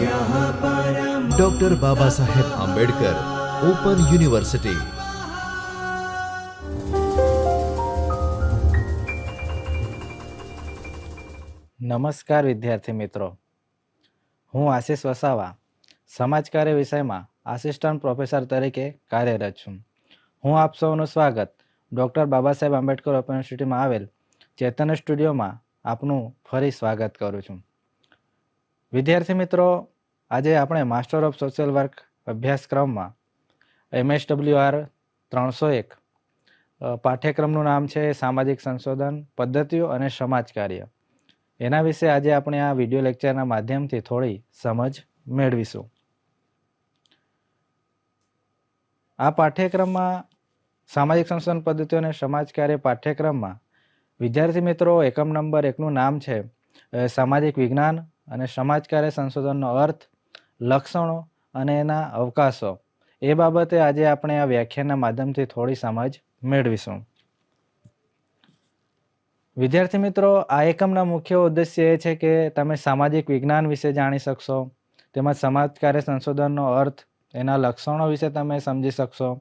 Doctor Baba Saheb Ambedkar open university નમસ્કાર વિદ્યાર્થી મિત્રો. હું આશિષ વસાવા સમાજકાર્ય વિષયમાં આસિસ્ટન્ટ પ્રોફેસર તરીકે કાર્યરત છું. હું આપ સૌનું સ્વાગત ડૉક્ટર બાબા સાહેબ આંબેડકર ઓપન યુનિવર્સિટીમાં આવેલ ચેતન સ્ટુડિયોમાં આપનું ફરી સ્વાગત કરું છું. વિદ્યાર્થી મિત્રો, આજે આપણે માસ્ટર ઓફ સોશિયલ વર્ક અભ્યાસક્રમમાં એમએસડબલ્યુ આર ત્રણસો એક પાઠ્યક્રમનું નામ છે સામાજિક સંશોધન, પદ્ધતિઓ અને સમાજ કાર્ય. એના વિશે આજે આપણે આ વીડિયો લેક્ચરના માધ્યમથી થોડી સમજ મેળવીશું. આ પાઠ્યક્રમમાં સામાજિક સંશોધન, પદ્ધતિઓ અને સમાજ કાર્ય પાઠ્યક્રમમાં વિદ્યાર્થી મિત્રો, એકમ નંબર એકનું નામ છે સામાજિક વિજ્ઞાન અને સમાજ કાર્ય સંશોધનનો અર્થ લક્ષણો અને એના અવકાશો. એ બાબતે આજે આપણે આ વ્યાખ્યાનના માધ્યમથી થોડી સમજ મેળવીશું. વિદ્યાર્થી મિત્રો, આ એકમના મુખ્ય ઉદ્દેશ્ય એ છે કે તમે સામાજિક વિજ્ઞાન વિશે જાણી શકશો, તેમજ સમાજ કાર્ય સંશોધનનો અર્થ એના લક્ષણો વિશે તમે સમજી શકશો,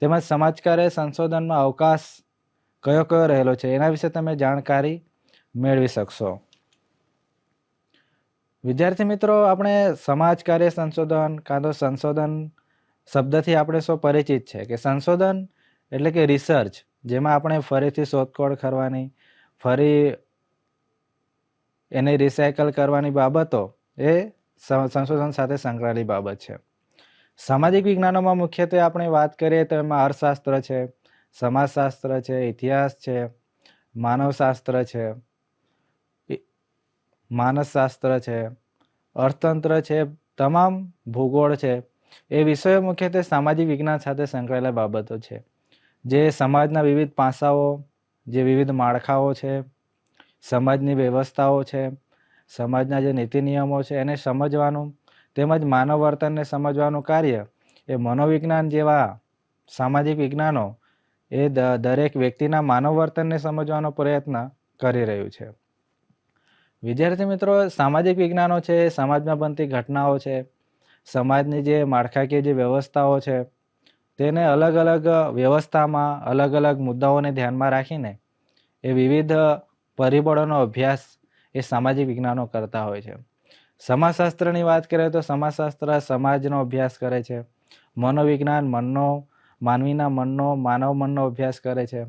તેમજ સમાજ કાર્ય સંશોધનનો અવકાશ કયો કયો રહેલો છે એના વિશે તમે જાણકારી મેળવી શકશો. વિદ્યાર્થી મિત્રો, આપણે સમાજ કાર્ય સંશોધન કાં તો સંશોધન શબ્દથી આપણે સૌ પરિચિત છે કે સંશોધન એટલે કે રિસર્ચ જેમાં આપણે ફરીથી શોધખોળ કરવાની, ફરી એને રિસાયકલ કરવાની બાબતો એ સંશોધન સાથે સંકળાયેલી બાબત છે. સામાજિક વિજ્ઞાનોમાં મુખ્યત્વે આપણે વાત કરીએ તો એમાં અર્થશાસ્ત્ર છે, સમાજશાસ્ત્ર છે, ઇતિહાસ છે, માનવશાસ્ત્ર છે માનસશાસ્ત્ર છે, અર્થતંત્ર છે, તમામ ભૂગોળ છે. એ વિષયો મુખ્યત્વે સામાજિક વિજ્ઞાન સાથે સંકળાયેલા બાબતો છે. જે સમાજના વિવિધ પાસાઓ, જે વિવિધ માળખાઓ છે, સમાજની વ્યવસ્થાઓ છે, સમાજના જે નીતિ નિયમો છે, એને સમજવાનું, તેમજ માનવ વર્તનને સમજવાનું કાર્ય એ મનોવિજ્ઞાન જેવા સામાજિક વિજ્ઞાનો એ દરેક વ્યક્તિના માનવ વર્તનને સમજવાનો પ્રયત્ન કરી રહ્યું છે. વિદ્યાર્થી મિત્રો, સામાજિક વિજ્ઞાનો છે, સમાજમાં બનતી ઘટનાઓ છે, સમાજની જે માળખાકીય જે વ્યવસ્થાઓ છે, તેને અલગ અલગ વ્યવસ્થામાં અલગ અલગ મુદ્દાઓને ધ્યાનમાં રાખીને એ વિવિધ પરિબળોનો અભ્યાસ એ સામાજિક વિજ્ઞાનો કરતા હોય છે. સમાજશાસ્ત્રની વાત કરીએ તો સમાજશાસ્ત્ર સમાજનો અભ્યાસ કરે છે, મનોવિજ્ઞાન મનનો, માનવીના મનનો, માનવ મનનો અભ્યાસ કરે છે.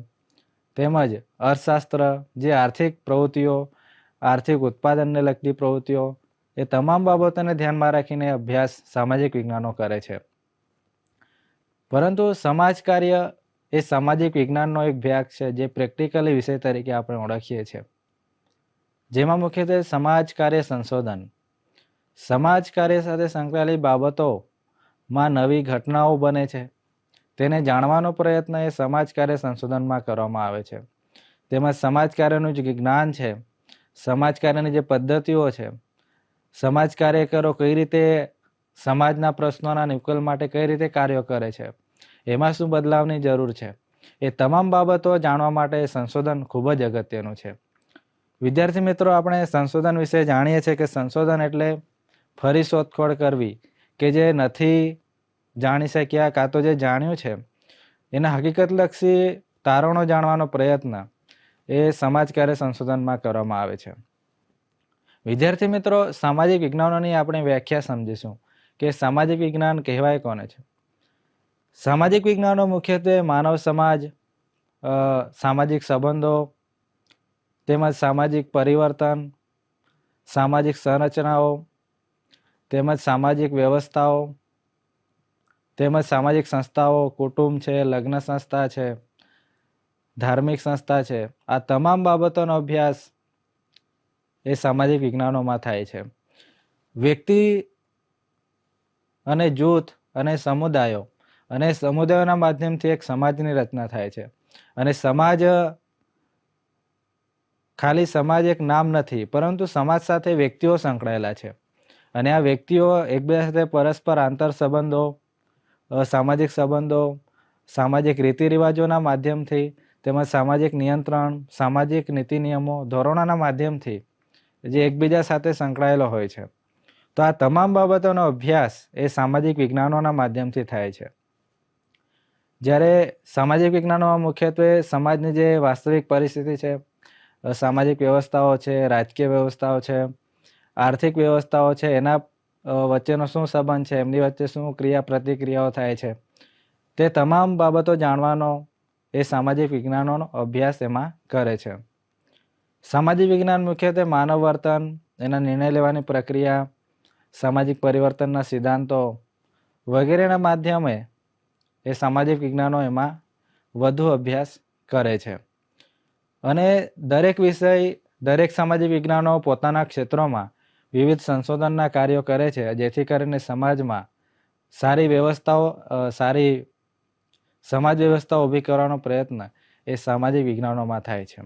તેમજ અર્થશાસ્ત્ર, જે આર્થિક પ્રવૃત્તિઓ આર્થિક ઉત્પાદનને લગતી પ્રવૃત્તિઓ એ તમામ બાબતોને ધ્યાનમાં રાખીને અભ્યાસ સામાજિક વિજ્ઞાનો કરે છે. પરંતુ સમાજ કાર્ય એ સામાજિક વિજ્ઞાનનો એક ભાગ છે જે પ્રેક્ટિકલી વિષય તરીકે આપણે ઓળખીએ છીએ. જેમાં મુખ્યત્વે સમાજ કાર્ય સંશોધન, સમાજ કાર્ય સાથે સંકળાયેલી બાબતોમાં નવી ઘટનાઓ બને છે. તેને જાણવાનો પ્રયત્ન એ સમાજ કાર્ય સંશોધનમાં કરવામાં આવે છે. તેમજ સમાજ કાર્યનું જે જ્ઞાન છે. સમાજ કાર્યની જે પદ્ધતિઓ છે, સમાજ કાર્યકરો કઈ રીતે સમાજના પ્રશ્નોના નિકાલ માટે કઈ રીતે કાર્યો કરે છે, એમાં શું બદલાવની જરૂર છે, એ તમામ બાબતો જાણવા માટે સંશોધન ખૂબ જ અગત્યનું છે. વિદ્યાર્થી મિત્રો, આપણે સંશોધન વિશે જાણીએ છીએ કે સંશોધન એટલે ફરી શોધખોળ કરવી કે જે નથી જાણી શક્યા, કાં તો જે જાણ્યું છે, એના હકીકતલક્ષી તારણો જાણવાનો પ્રયત્ન એ સમાજ કાર્ય સંશોધનમાં કરવામાં આવે છે? વિદ્યાર્થી મિત્રો, સામાજિક વિજ્ઞાનોની આપણે વ્યાખ્યા સમજીશું કે સામાજિક વિજ્ઞાન કહેવાય કોને છે? સામાજિક વિજ્ઞાનો મુખ્યત્વે માનવ સમાજ સામાજિક સંબંધો, તેમજ સામાજિક પરિવર્તન, સામાજિક સંરચનાઓ, તેમજ સામાજિક વ્યવસ્થાઓ, તેમજ સામાજિક સંસ્થાઓ, કુટુંબ છે, લગ્ન સંસ્થા છે ધાર્મિક સંસ્થા છે. આ તમામ બાબતોનો અભ્યાસ એ સામાજિક વિજ્ઞાનોમાં થાય છે. વ્યક્તિ અને જૂથ અને સમુદાયો અને સમુદાયોના માધ્યમથી એક સમાજની રચના થાય છે. અને સમાજ, ખાલી સમાજ એક નામ નથી, પરંતુ સમાજ સાથે વ્યક્તિઓ સંકળાયેલા છે. અને આ વ્યક્તિઓ એકબીજા સાથે પરસ્પર આંતર સંબંધો સામાજિક સંબંધો, સામાજિક રીતિ રિવાજોના માધ્યમથી તેમજ સામાજિક નિયંત્રણ, સામાજિક નીતિ નિયમો, ધોરણોના માધ્યમથી જે એકબીજા સાથે સંકળાયેલો હોય છે. તો આ તમામ બાબતોનો અભ્યાસ એ સામાજિક વિજ્ઞાનોના માધ્યમથી થાય છે. જ્યારે સામાજિક વિજ્ઞાનોમાં મુખ્યત્વે સમાજની જે વાસ્તવિક પરિસ્થિતિ છે સામાજિક વ્યવસ્થાઓ છે, રાજકીય વ્યવસ્થાઓ છે, આર્થિક વ્યવસ્થાઓ છે, એના વચ્ચેનો શું સંબંધ છે, એમની વચ્ચે શું ક્રિયા પ્રતિક્રિયાઓ થાય છે, તે તમામ બાબતો જાણવાનો એ સામાજિક વિજ્ઞાનોનો અભ્યાસ એમાં કરે છે. સામાજિક વિજ્ઞાન મુખ્યત્વે માનવ વર્તન, એના નિર્ણય લેવાની પ્રક્રિયા, સામાજિક પરિવર્તનના સિદ્ધાંતો વગેરેના માધ્યમે એ સામાજિક વિજ્ઞાનો એમાં વધુ અભ્યાસ કરે છે. અને દરેક વિષય, દરેક સામાજિક વિજ્ઞાનો પોતાના ક્ષેત્રોમાં વિવિધ સંશોધનના કાર્યો કરે છે, જેથી કરીને સમાજમાં સારી વ્યવસ્થાઓ સારી સમાજ વ્યવસ્થા ઊભી કરવાનો પ્રયત્ન એ સામાજિક વિજ્ઞાનોમાં થાય છે.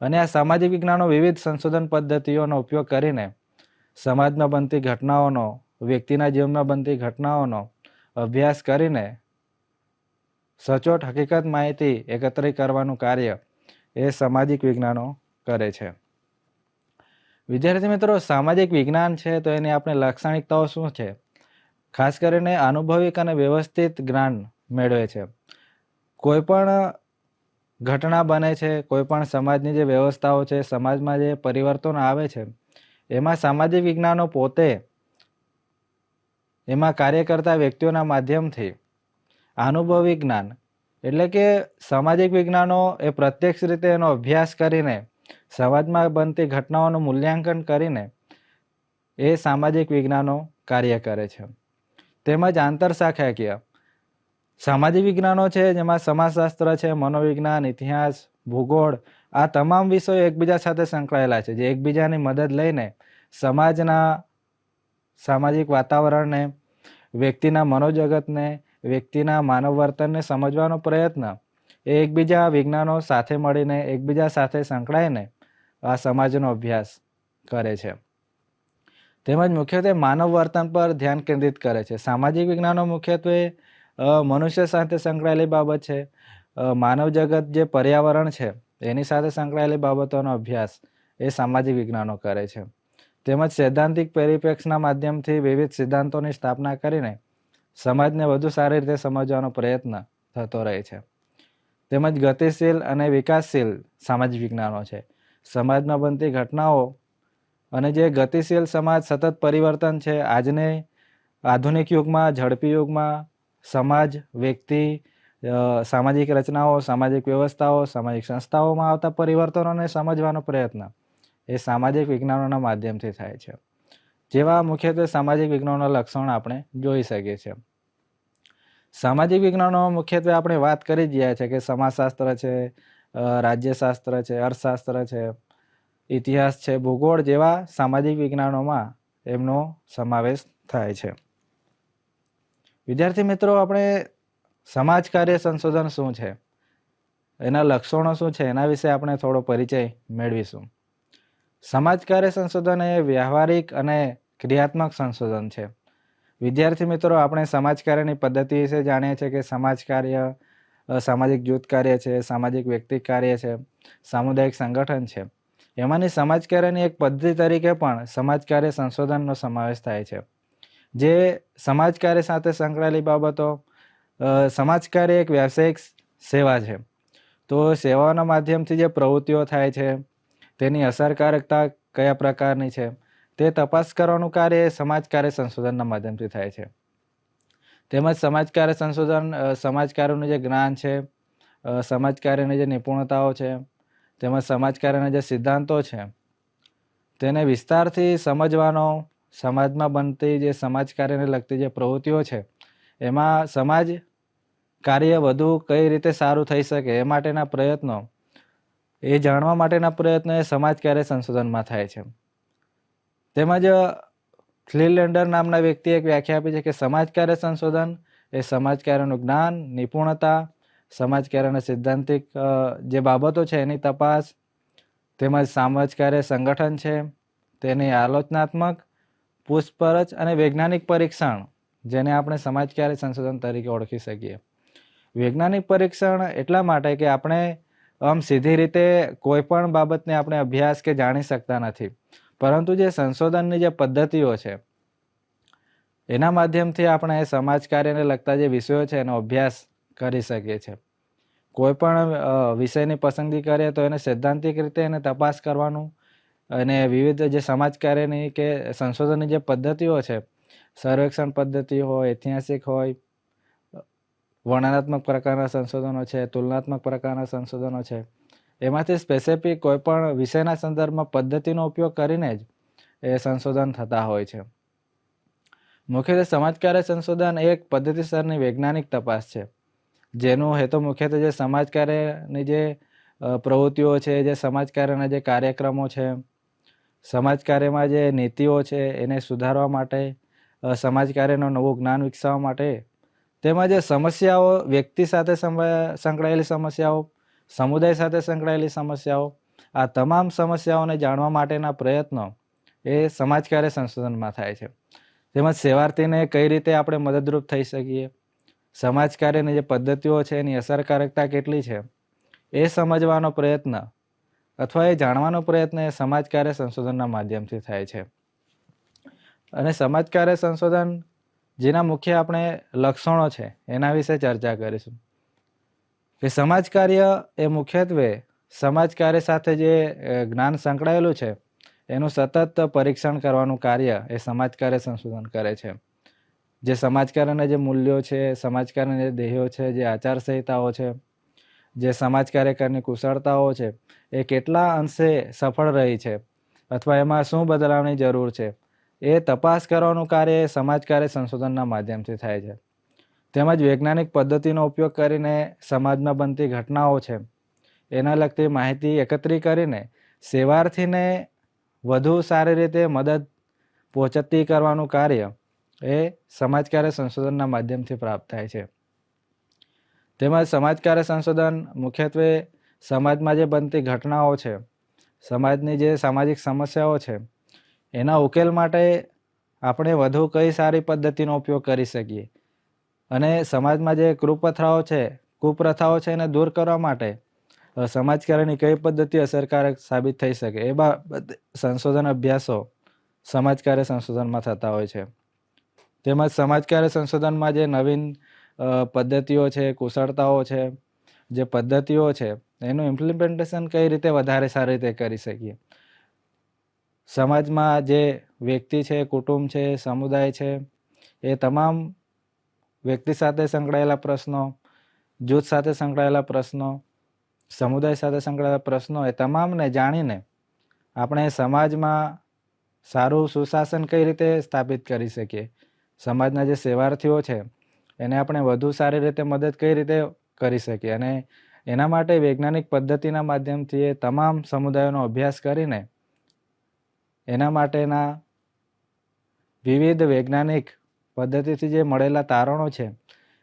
અને આ સામાજિક વિજ્ઞાનો વિવિધ સંશોધન પદ્ધતિઓનો ઉપયોગ કરીને સમાજમાં બનતી ઘટનાઓનો, વ્યક્તિના જીવનમાં બનતી ઘટનાઓનો અભ્યાસ કરીને સચોટ હકીકત માહિતી એકત્રિત કરવાનું કાર્ય એ સામાજિક વિજ્ઞાનો કરે છે. વિદ્યાર્થી મિત્રો, સામાજિક વિજ્ઞાન છે તો એની આપણે લાક્ષણિકતાઓ શું છે? ખાસ કરીને અનુભવિક અને વ્યવસ્થિત જ્ઞાન મેળવે છે. કોઈ પણ ઘટના બને છે, કોઈ પણ સમાજની જે વ્યવસ્થાઓ છે, સમાજમાં જે પરિવર્તન આવે છે, એમાં સામાજિક વિજ્ઞાનો પોતે એમાં કાર્ય કરતા વ્યક્તિઓના માધ્યમથી અનુભવી જ્ઞાન, એટલે કે સામાજિક વિજ્ઞાનો એ પ્રત્યક્ષ રીતે એનો અભ્યાસ કરીને, સમાજમાં બનતી ઘટનાઓનું મૂલ્યાંકન કરીને એ સામાજિક વિજ્ઞાનો કાર્ય કરે છે. તેમજ આંતરશાખાકીય સામાજિક વિજ્ઞાનો છે, જેમાં સમાજશાસ્ત્ર છે, મનોવિજ્ઞાન, ઇતિહાસ, ભૂગોળ, આ તમામ વિષયો એકબીજા સાથે સંકળાયેલા છે, જે એકબીજાની મદદ લઈને સમાજના, સામાજિક વાતાવરણને, વ્યક્તિના મનોજગતને, વ્યક્તિના માનવ વર્તનને સમજવાનો પ્રયત્ન એ એકબીજા વિજ્ઞાનો સાથે મળીને, એકબીજા સાથે સંકળાઈને આ સમાજનો અભ્યાસ કરે છે. તેમજ મુખ્યત્વે માનવ વર્તન પર ધ્યાન કેન્દ્રિત કરે છે. સામાજિક વિજ્ઞાનો મુખ્યત્વે મનુષ્ય સાથે સંકળાયેલી બાબત છે. માનવ જગત જે પર્યાવરણ છે, એની સાથે સંકળાયેલી બાબતોનો અભ્યાસ એ સામાજિક વિજ્ઞાનો કરે છે. તેમજ સૈદ્ધાંતિક પરિપ્રેક્ષના માધ્યમથી વિવિધ સિદ્ધાંતોની સ્થાપના કરીને સમાજને વધુ સારી રીતે સમજવાનો પ્રયત્ન થતો રહે છે. તેમજ ગતિશીલ અને વિકાસશીલ સામાજિક વિજ્ઞાનો છે. સમાજમાં બનતી ઘટનાઓ અને જે ગતિશીલ સમાજ સતત પરિવર્તન છે, આજને આધુનિક યુગમાં, ઝડપી યુગમાં સમાજ, વ્યક્તિ સામાજિક રચનાઓ, સામાજિક વ્યવસ્થાઓ, સામાજિક સંસ્થાઓમાં આવતા પરિવર્તનોને સમજવાનો પ્રયત્ન એ સામાજિક વિજ્ઞાનોના માધ્યમથી થાય છે. જેવા મુખ્યત્વે સામાજિક વિજ્ઞાનોના લક્ષણ આપણે જોઈ શકીએ છીએ. સામાજિક વિજ્ઞાનો મુખ્યત્વે આપણે વાત કરી જ ગયા છે કે સમાજશાસ્ત્ર છે રાજ્યશાસ્ત્ર છે, અર્થશાસ્ત્ર છે, ઇતિહાસ છે, ભૂગોળ જેવા સામાજિક વિજ્ઞાનોમાં એમનો સમાવેશ થાય છે. વિદ્યાર્થી મિત્રો, આપણે સમાજ કાર્ય સંશોધન શું છે? એના લક્ષણો શું છે? એના વિશે આપણે થોડો પરિચય મેળવીશું. સમાજ કાર્ય સંશોધન એ વ્યવહારિક અને ક્રિયાત્મક સંશોધન છે. વિદ્યાર્થી મિત્રો, આપણે સમાજ કાર્યની પદ્ધતિ વિશે જાણીએ છીએ કે સમાજ કાર્ય સામાજિક જૂથ કાર્ય છે, સામાજિક વ્યક્તિ કાર્ય છે, સામુદાયિક સંગઠન છે. એમાંની સમાજ કાર્યની એક પદ્ધતિ તરીકે પણ સમાજ કાર્ય સંશોધનનો સમાવેશ થાય છે. જે સમાજકાર્ય સાથે સંકળાયેલી બાબતો સમાજકાર્ય સમાજ કાર્ય એક વ્યાવસાયિક સેવા છે. તો સેવાઓના માધ્યમથી જે પ્રવૃત્તિઓ થાય છે, તેની અસરકારકતા કયા પ્રકારની છે, તે તપાસ કરવાનું કાર્ય એ સમાજ કાર્ય સંશોધનના માધ્યમથી થાય છે. તેમજ સમાજકાર્ય સંશોધન સમાજકાર્યનું જે જ્ઞાન છે સમાજકાર્યની સમાજ કાર્યની જે નિપુણતાઓ છે, તેમજ સમાજકાર્યના જે સિદ્ધાંતો છે, તેને વિસ્તારથી સમજવાનો સમાજમાં બનતી જે સમાજ કાર્યને લગતી જે પ્રવૃત્તિઓ છે, એમાં સમાજ કાર્ય વધુ કઈ રીતે સારું થઈ શકે એ માટેના પ્રયત્નો, એ જાણવા માટેના પ્રયત્નો એ સમાજ કાર્ય સંશોધનમાં થાય છે. તેમજ ક્લીલેન્ડર નામના વ્યક્તિએ એક વ્યાખ્યા આપી છે કે સમાજ કાર્ય સંશોધન એ સમાજ કાર્યનું જ્ઞાન, નિપુણતા, સમાજ કાર્યના સિદ્ધાંતિક જે બાબતો છે એની તપાસ, તેમજ સમાજ કાર્ય સંગઠન છે, તેની આલોચનાત્મક પૂછપરછ અને વૈજ્ઞાનિક પરીક્ષણ, જેને આપણે સમાજ કાર્ય સંશોધન તરીકે ઓળખી શકીએ. વૈજ્ઞાનિક પરીક્ષણ એટલા માટે કે આપણે આમ સીધી રીતે કોઈ પણ બાબતને આપણે અભ્યાસ કે જાણી શકતા નથી. પરંતુ જે સંશોધનની જે પદ્ધતિઓ છે, એના માધ્યમથી આપણે સમાજ કાર્યને લગતા જે વિષયો છે એનો અભ્યાસ કરી શકીએ છીએ. કોઈ પણ વિષયની પસંદગી કરીએ તો એને સૈદ્ધાંતિક રીતે એને તપાસ કરવાનું અને વિવિધ જે સમાજ કાર્યની કે સંશોધનની જે પદ્ધતિઓ છે, સર્વેક્ષણ પદ્ધતિ હોય, ઐતિહાસિક હોય, વર્ણનાત્મક પ્રકારના સંશોધનો છે, તુલનાત્મક પ્રકારના સંશોધનો છે, એમાંથી સ્પેસિફિક કોઈપણ વિષયના સંદર્ભમાં પદ્ધતિનો ઉપયોગ કરીને જ એ સંશોધન થતા હોય છે. મુખ્યત્વે સમાજકાર્ય સંશોધન એક પદ્ધતિસરની વૈજ્ઞાનિક તપાસ છે, જેનો હેતુ મુખ્યત્વે જે સમાજકાર્યની જે પ્રવૃત્તિઓ છે, જે સમાજકાર્યના જે કાર્યક્રમો છે સમાજકાર્યમાં જે નીતિઓ છે એને સુધારવા માટે સમાજ કાર્યનો નવું જ્ઞાન વિકસાવવા માટે, તેમાં જે સમસ્યાઓ, વ્યક્તિ સાથે સંકળાયેલી સમસ્યાઓ, સમુદાય સાથે સંકળાયેલી સમસ્યાઓ, આ તમામ સમસ્યાઓને જાણવા માટેના પ્રયત્નો એ સમાજ કાર્ય સંશોધનમાં થાય છે. તેમજ સેવાર્થીને કઈ રીતે આપણે મદદરૂપ થઈ શકીએ સમાજ કાર્યની જે પદ્ધતિઓ છે એની અસરકારકતા કેટલી છે, એ સમજવાનો પ્રયત્ન અથવા એ જાણવાનો પ્રયત્ન એ સમાજ કાર્ય સંશોધનના માધ્યમથી થાય છે. અને સમાજ કાર્ય સંશોધન જેના મુખ્ય આપણે લક્ષણો છે, એના વિશે ચર્ચા કરીશું. કે સમાજ કાર્ય એ મુખ્યત્વે સમાજ કાર્ય સાથે જે જ્ઞાન સંકળાયેલું છે, એનું સતત પરીક્ષણ કરવાનું કાર્ય એ સમાજ કાર્ય સંશોધન કરે છે. જે સમાજકાર્યના જે મૂલ્યો છે, સમાજકાર્યના જે ધ્યેયો છે, જે આચારસંહિતાઓ છે જે સમાજ કાર્યકરની કુશળતાઓ છે, એ કેટલા અંશે સફળ રહી છે અથવા એમાં શું બદલાવની જરૂર છે, એ તપાસ કરવાનું કાર્ય સમાજ કાર્ય સંશોધનના માધ્યમથી થાય છે. તેમજ વૈજ્ઞાનિક પદ્ધતિનો ઉપયોગ કરીને સમાજમાં બનતી ઘટનાઓ છે, એના લગતી માહિતી એકત્રિત કરીને સેવાર્થીને વધુ સારી રીતે મદદ પહોંચતી કરવાનું કાર્ય એ સમાજકાર્ય સંશોધનના માધ્યમથી પ્રાપ્ત થાય છે. તેમજ સમાજકાર્ય સંશોધન, મુખ્યત્વે સમાજમાં જે બનતી ઘટનાઓ છે, સમાજની જે સામાજિક સમસ્યાઓ છે, એના ઉકેલ માટે આપણે વધુ કઈ સારી પદ્ધતિનો ઉપયોગ કરી શકીએ. અને સમાજમાં જે કુપ્રથાઓ છે કુપ્રથાઓ છે એને દૂર કરવા માટે સમાજકાર્યની કઈ પદ્ધતિ અસરકારક સાબિત થઈ શકે, એ બાબત સંશોધન અભ્યાસો સમાજકાર્ય સંશોધનમાં થતા હોય છે. તેમજ સમાજકાર્ય સંશોધનમાં જે નવીન પદ્ધતિઓ છે, કુશળતાઓ છે, જે પદ્ધતિઓ છે, એનું ઇમ્પ્લિમેન્ટેશન કઈ રીતે વધારે સારી રીતે કરી શકીએ? સમાજમાં જે વ્યક્તિ છે, કુટુંબ છે, સમુદાય છે, એ તમામ વ્યક્તિ સાથે સંકળાયેલા પ્રશ્નો, જૂથ સાથે સંકળાયેલા પ્રશ્નો, સમુદાય સાથે સંકળાયેલા પ્રશ્નો એ તમામને જાણીને આપણે સમાજમાં સારું સુશાસન કઈ રીતે સ્થાપિત કરી શકીએ? સમાજના જે સેવાર્થીઓ છે એને આપણે વધુ સારી રીતે મદદ કઈ રીતે કરી શકીએ? અને એના માટે વૈજ્ઞાનિક પદ્ધતિના માધ્યમથી એ તમામ સમુદાયોનો અભ્યાસ કરીને એના માટેના વિવિધ વૈજ્ઞાનિક પદ્ધતિથી જે મળેલા તારણો છે,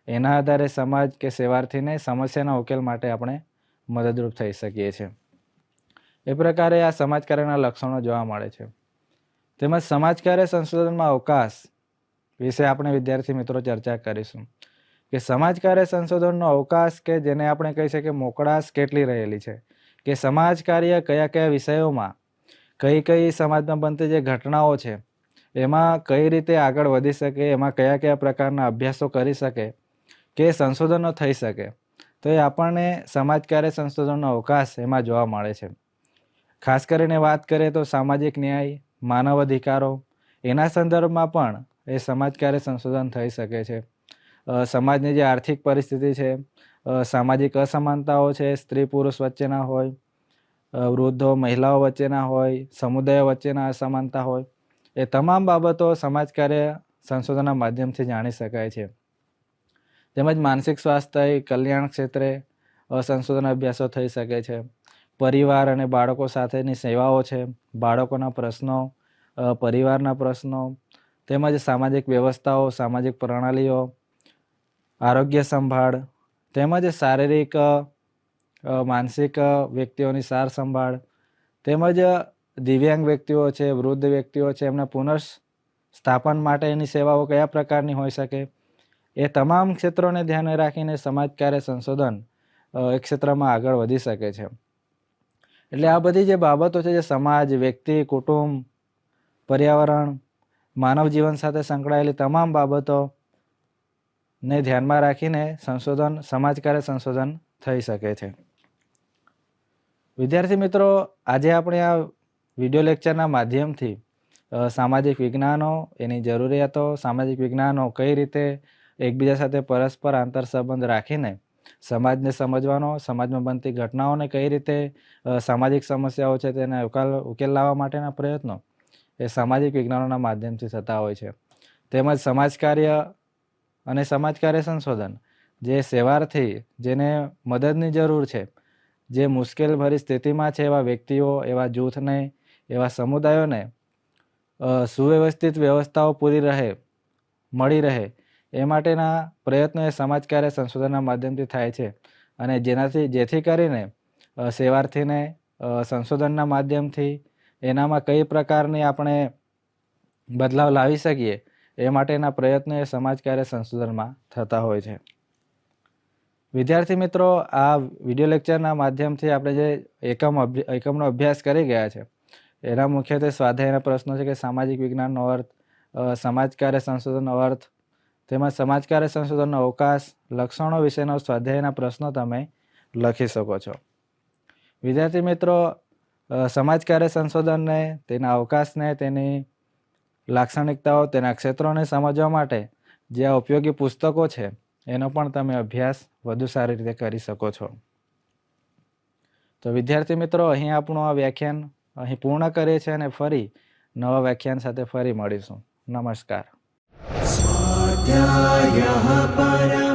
એના આધારે સમાજ કે સેવાર્થીને સમસ્યાના ઉકેલ માટે આપણે મદદરૂપ થઈ શકીએ છીએ. એ પ્રકારે આ સમાજકાર્યના લક્ષણો જોવા મળે છે. તેમજ સમાજકાર્ય સંશોધનમાં અવકાશ વિશે આપણે વિદ્યાર્થી મિત્રો ચર્ચા કરીશું. કે સમાજકાર્ય સંશોધનનો અવકાશ કે જેને આપણે કહી શકીએ મોકળાશ કેટલી રહેલી છે? કે સમાજ કાર્ય કયા કયા વિષયોમાં? કઈ કઈ સમાજમાં બનતી જે ઘટનાઓ છે? એમાં કઈ રીતે આગળ વધી શકે? એમાં કયા કયા પ્રકારના અભ્યાસો કરી શકે? કે સંશોધનો થઈ શકે? તો એ આપણને સમાજકાર્ય સંશોધનનો અવકાશ એમાં જોવા મળે છે. ખાસ કરીને વાત કરીએ તો સામાજિક ન્યાય, માનવ અધિકારો, એના સંદર્ભમાં પણ એ સમાજ ક્યારે સંશોધન થઈ શકે છે. સમાજની જે આર્થિક પરિસ્થિતિ છે સામાજિક અસમાનતાઓ છે, સ્ત્રી પુરુષ વચ્ચેના હોય વૃદ્ધો, મહિલાઓ વચ્ચેના હોય, સમુદાયો વચ્ચેના અસમાનતા હોય, એ તમામ બાબતો સમાજ કાર્ય સંશોધનના માધ્યમથી જાણી શકાય છે. તેમજ માનસિક સ્વાસ્થ્ય, કલ્યાણ ક્ષેત્રે સંશોધન અભ્યાસો થઈ શકે છે. પરિવાર અને બાળકો સાથેની સેવાઓ છે, બાળકોના પ્રશ્નો પરિવારના પ્રશ્નો તેમજ સામાજિક વ્યવસ્થાઓ, સામાજિક પ્રણાલીઓ, આરોગ્ય સંભાળ, તેમજ શારીરિક માનસિક વ્યક્તિઓની સાર સંભાળ, તેમજ દિવ્યાંગ વ્યક્તિઓ છે, વૃદ્ધ વ્યક્તિઓ છે, એમના પુનઃસ્થાપન માટેની સેવાઓ કયા પ્રકારની હોઈ શકે? એ તમામ ક્ષેત્રોને ધ્યાને રાખીને સમાજ કાર્ય સંશોધન એક ક્ષેત્રમાં આગળ વધી શકે છે. એટલે આ બધી જે બાબતો છે, જે સમાજ, વ્યક્તિ, કુટુંબ, પર્યાવરણ માનવ જીવન સાથે સંકળાયેલી તમામ બાબતોને ધ્યાનમાં રાખીને સંશોધન સમાજકારે સંશોધન થઈ શકે છે. વિદ્યાર્થી મિત્રો, આજે આપણે આ વીડિયો લેક્ચરના માધ્યમથી સામાજિક વિજ્ઞાનો, એની જરૂરિયાતો, સામાજિક વિજ્ઞાનો કઈ રીતે એકબીજા સાથે પરસ્પર આંતર સંબંધ રાખીને સમાજને સમજવાનો, સમાજમાં બનતી ઘટનાઓને કઈ રીતે સામાજિક સમસ્યાઓ છે તેને ઉકેલ ઉકેલ લાવવા માટેના પ્રયત્નો એ સામાજિક વિજ્ઞાનોના માધ્યમથી થતા હોય છે. તેમજ સમાજ કાર્ય અને સમાજ કાર્ય સંશોધન, જે સેવાર્થી જેને મદદની જરૂર છે, જે મુશ્કેલ ભરી સ્થિતિમાં છે એવા વ્યક્તિઓ, એવા જૂથને, એવા સમુદાયોને સુવ્યવસ્થિત વ્યવસ્થાઓ પૂરી રહે, મળી રહે, એ માટેના પ્રયત્નો એ સમાજ કાર્ય સંશોધનના માધ્યમથી થાય છે. અને જેનાથી, જેથી કરીને સેવાર્થીને સંશોધનના માધ્યમથી એનામાં કઈ પ્રકારની આપણે બદલાવ લાવી શકીએ એ માટેના પ્રયત્નો એ સમાજ કાર્ય સંશોધનમાં થતા હોય છે. વિદ્યાર્થી મિત્રો, આ વીડિયો લેક્ચરના માધ્યમથી આપણે જે એકમ એકમનો અભ્યાસ કરી ગયા છે, એના મુખ્યત્વે સ્વાધ્યાયના પ્રશ્નો છે કે સામાજિક વિજ્ઞાનનો અર્થ સમાજ કાર્ય સંશોધનનો અર્થ તેમજ સમાજ કાર્ય સંશોધનનો અવકાશ, લક્ષણો વિશેનો સ્વાધ્યાયના પ્રશ્નો તમે લખી શકો છો. વિદ્યાર્થી મિત્રો સમાજકાર્ય સંશોધનને, તેના અવકાશને, તેની લાક્ષણિકતાઓ, તેના ક્ષેત્રોને સમજવા માટે જે આ ઉપયોગી પુસ્તકો છે, એનો પણ તમે અભ્યાસ વધુ સારી રીતે કરી શકો છો. તો વિદ્યાર્થી મિત્રો, અહીં આપણું આ વ્યાખ્યાન અહીં પૂર્ણ કરીએ છીએ અને ફરી નવા વ્યાખ્યાન સાથે ફરી મળીશું. નમસ્કાર. સ્વાધ્યાય